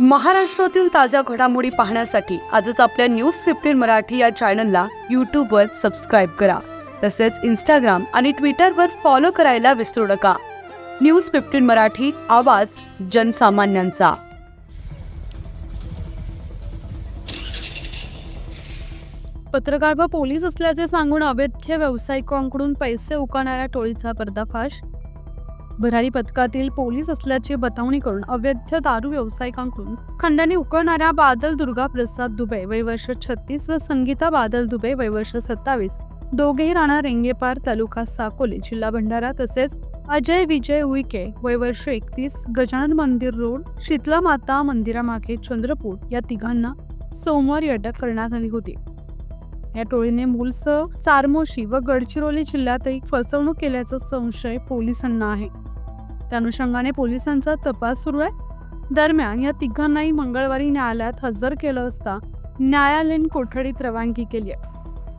महाराष्ट्रातील ताज्या घडामोडी पाहण्यासाठी आजच आपल्या न्यूज फिफ्टीन मराठी या चॅनलला यूट्यूबवर सबस्क्राईब करा. तसेच इंस्टाग्राम आणि ट्विटरवर फॉलो करायला विसरू नका. न्यूज फिफ्टीन मराठी आवाज जनसामान्यांचा. पत्रकार व पोलीस असल्याचे सांगून अवैध व्यावसायिकांकडून पैसे उकळणाऱ्या टोळीचा पर्दाफाश भरारी पथकातील पोलीस असल्याची बतावणी करून अवैध दारू व्यावसायिकांकडून खंडाने उकळणाऱ्या बादल दुर्गा प्रसाद दुबे वयवर्ष छत्तीस व संगीता बादल दुबे वयवर्ष सत्तावीस दोघेही राणा रेंगेपार तालुका साकोली जिल्हा भंडारा तसेच अजय विजय उईके वयवर्ष एकतीस गजानन मंदिर रोड शीतला माता मंदिरामागे चंद्रपूर या तिघांना सोमवारी अटक करण्यात आली होती. या टोळीने मूलसह चारमोशी व गडचिरोली जिल्ह्यातही फसवणूक केल्याचा संशय पोलिसांना आहे. त्या अनुषंगाने पोलिसांचा तपास सुरू आहे. दरम्यान या तिघांनाही मंगळवारी न्यायालयात हजर केलं असता न्यायालयीन कोठडीत रवानगी केली आहे.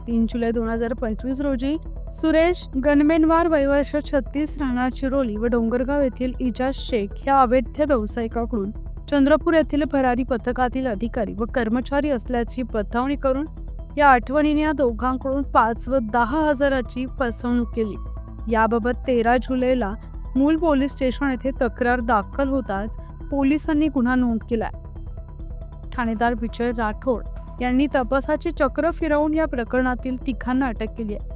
तीन जुलै दोन हजार पंचवीस रोजी सुरेश गनमेनवार वयवर्ष छत्तीस राहणार चिरोली व डोंगरगाव येथील इजाज शेख या अवैध व्यावसायिकाकडून चंद्रपूर येथील भरारी पथकातील अधिकारी व कर्मचारी असल्याची बतावणी करून या आठवणीने या दोघांकडून पाच व दहा हजाराची फसवणूक केली. याबाबत तेरा जुलैला मूल पोलीस स्टेशन येथे तक्रार दाखल होताच पोलिसांनी गुन्हा नोंद केलाय. ठाणेदार विजय राठोड यांनी तपासाचे चक्र फिरवून या प्रकरणातील तिघांना अटक केली आहे.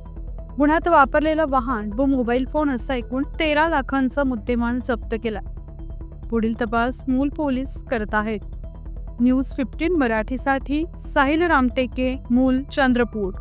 गुन्ह्यात वापरलेलं वाहन व मोबाईल फोन असा एकूण तेरा लाखांचा मुद्देमाल जप्त केला पुढील तपास मूल पोलीस करत आहेत. न्यूज फिफ्टीन मराठीसाठी साहिल रामटेके मूल चंद्रपूर.